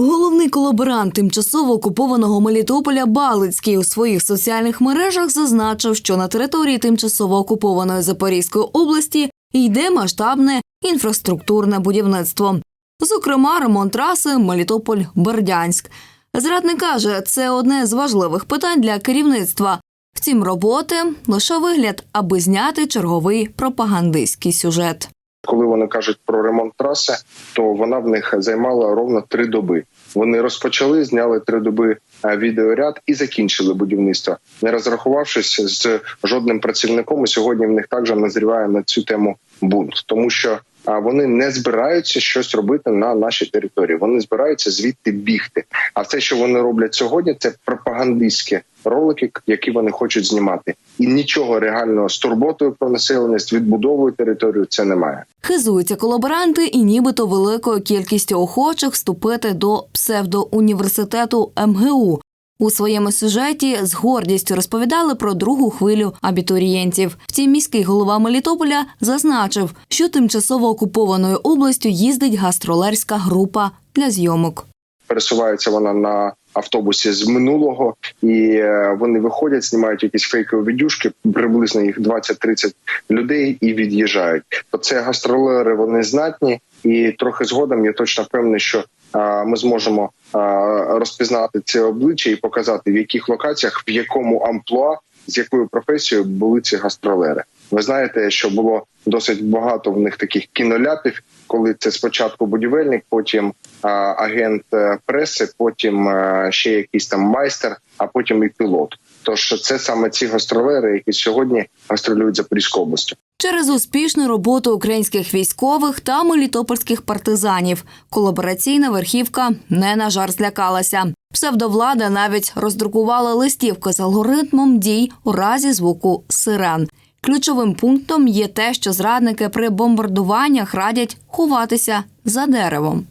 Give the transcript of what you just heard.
Головний колаборант тимчасово окупованого Мелітополя Балицький у своїх соціальних мережах зазначив, що на території тимчасово окупованої Запорізької області йде масштабне інфраструктурне будівництво. Зокрема, ремонт траси Мелітополь-Бердянськ. Зрадник каже, це одне з важливих питань для керівництва. Втім, роботи лише вигляд, аби зняти черговий пропагандистський сюжет. Коли вони кажуть про ремонт траси, то вона в них займала ровно три доби. Вони розпочали, зняли три доби е, відеоряд і закінчили будівництво, не розрахувавшись з жодним працівником. І сьогодні в них також назріває на цю тему бунт, тому що вони не збираються щось робити на нашій території. Вони збираються звідти бігти. А все, що вони роблять сьогодні, це пропагандистські ролики, які вони хочуть знімати, і нічого реального з турботою про населення, з відбудовою території це немає. Хизуються колаборанти і нібито великою кількістю охочих вступити до псевдоуніверситету МГУ. У своєму сюжеті з гордістю розповідали про другу хвилю абітурієнтів. Втім, міський голова Мелітополя зазначив, що тимчасово окупованою областю їздить гастролерська група для зйомок. пересувається вона на автобусі з минулого, і е, вони виходять, знімають якісь фейкові відюшки, приблизно їх 20-30 людей і від'їжджають. То це гастролери, вони знатні, і трохи згодом я точно впевнений, що ми зможемо розпізнати це обличчя і показати в яких локаціях, в якому амплуа, з якою професією були ці гастролери. Ви знаєте, що було досить багато в них таких кіноляпів, коли це спочатку будівельник, потім а, агент е, преси, потім е, ще якийсь там майстер, а потім і пілот. Тож це саме ці гастролери, які сьогодні гастролюють Запорізькою областю. Через успішну роботу українських військових та мелітопольських партизанів колабораційна верхівка не на жарт злякалася. Псевдовлада навіть роздрукувала листівки з алгоритмом дій у разі звуку сирен. Ключовим пунктом є те, що зрадники при бомбардуваннях радять ховатися за деревом.